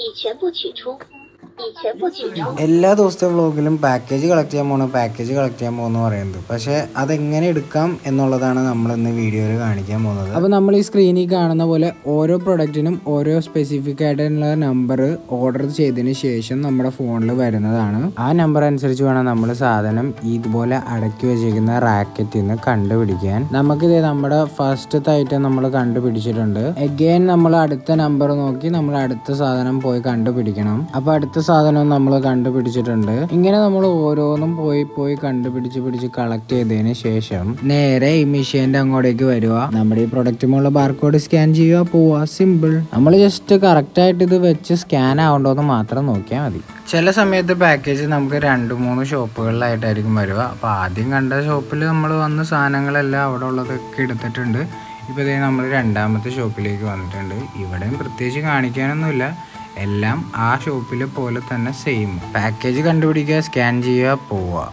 已全部取出。എല്ലാ ദിവസത്തെ വ്ളോഗിലും package collect ചെയ്യാൻ പോകണം പാക്കേജ് കളക്ട് ചെയ്യാൻ പോകുന്നു പറയുന്നത്. പക്ഷേ അതെങ്ങനെ എടുക്കാം എന്നുള്ളതാണ് നമ്മൾ ഇന്ന് വീഡിയോയിൽ കാണിക്കാൻ പോകുന്നത്. അപ്പോൾ നമ്മൾ ഈ സ്ക്രീനിൽ കാണുന്ന പോലെ ഓരോ പ്രൊഡക്റ്റിനും ഓരോ സ്പെസിഫിക് ആയിട്ടുള്ള നമ്പർ ഓർഡർ ചെയ്തതിന് ശേഷം നമ്മുടെ ഫോണിൽ വരുന്നതാണ്. ആ നമ്പർ അനുസരിച്ച് വേണം നമ്മൾ സാധനം ഇതുപോലെ അടക്കി വെച്ചിരിക്കുന്ന റാക്കറ്റിൽ നിന്ന് കണ്ടുപിടിക്കാൻ. നമുക്കിത് നമ്മുടെ ഫസ്റ്റത്തെ ഐറ്റം നമ്മൾ കണ്ടുപിടിച്ചിട്ടുണ്ട്. എഗെയിൻ നമ്മൾ അടുത്ത നമ്പർ നോക്കി നമ്മൾ അടുത്ത സാധനം പോയി കണ്ടുപിടിക്കണം. അപ്പൊ അടുത്ത സാധനം നമ്മൾ കണ്ടുപിടിച്ചിട്ടുണ്ട്. ഇങ്ങനെ നമ്മൾ ഓരോന്നും പോയി പോയി കണ്ടുപിടിച്ച് പിടിച്ച് കളക്ട് ചെയ്തതിന് ശേഷം നേരെ ഈ മെഷീന്റെ അങ്ങോട്ടേക്ക് വരിക നമ്മുടെ ഈ പ്രൊഡക്റ്റുമുള്ള ബാർകോഡ് സ്കാൻ ചെയ്യുക പോവുക സിമ്പിൾ നമ്മൾ ജസ്റ്റ് കറക്റ്റ് ആയിട്ട് ഇത് വെച്ച് സ്കാൻ ആവണ്ടോന്ന് മാത്രം നോക്കിയാൽ മതി. ചില സമയത്ത് പാക്കേജ് നമുക്ക് രണ്ട് മൂന്ന് ഷോപ്പുകളിലായിട്ടായിരിക്കും വരിക അപ്പോൾ ആദ്യം കണ്ട ഷോപ്പിൽ നമ്മൾ വന്ന സാധനങ്ങളെല്ലാം അവിടെ ഉള്ളതൊക്കെ എടുത്തിട്ടുണ്ട്. ഇപ്പോൾ ഇതേ നമ്മൾ രണ്ടാമത്തെ ഷോപ്പിലേക്ക് വന്നിട്ടുണ്ട്. ഇവിടെയും പ്രത്യേകിച്ച് കാണിക്കാനൊന്നുമില്ല. എല്ലാം ആ ഷോപ്പിലെ പോലെ തന്നെ സെയിം പാക്കേജ് കണ്ടുപിടിക്കുക സ്കാൻ ചെയ്യുക പോവുക.